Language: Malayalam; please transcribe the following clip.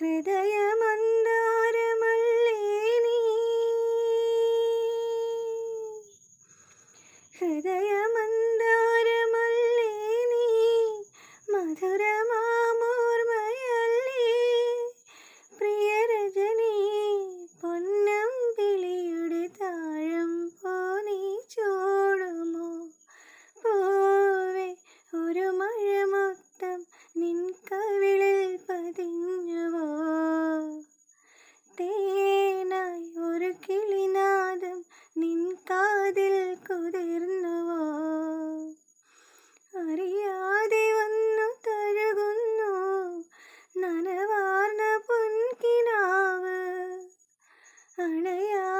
ഹൃദയമന്താരമല്ലേ നീ? ഹൃദയമന്താരമല്ലേ നീ? മധുരമാമോർമയല്ലേ? പ്രിയരജനീ പൊന്നം പിളിയുടെ താഴം പോനീ ചോടുമോ? പോവേ ഒരു മഴ നിൻ കവി കുതിർന്നുവോ അറിയാതെ വന്നു തഴുകുന്നു. നനവാർന്ന പൊൻകിനാവ് അണയാ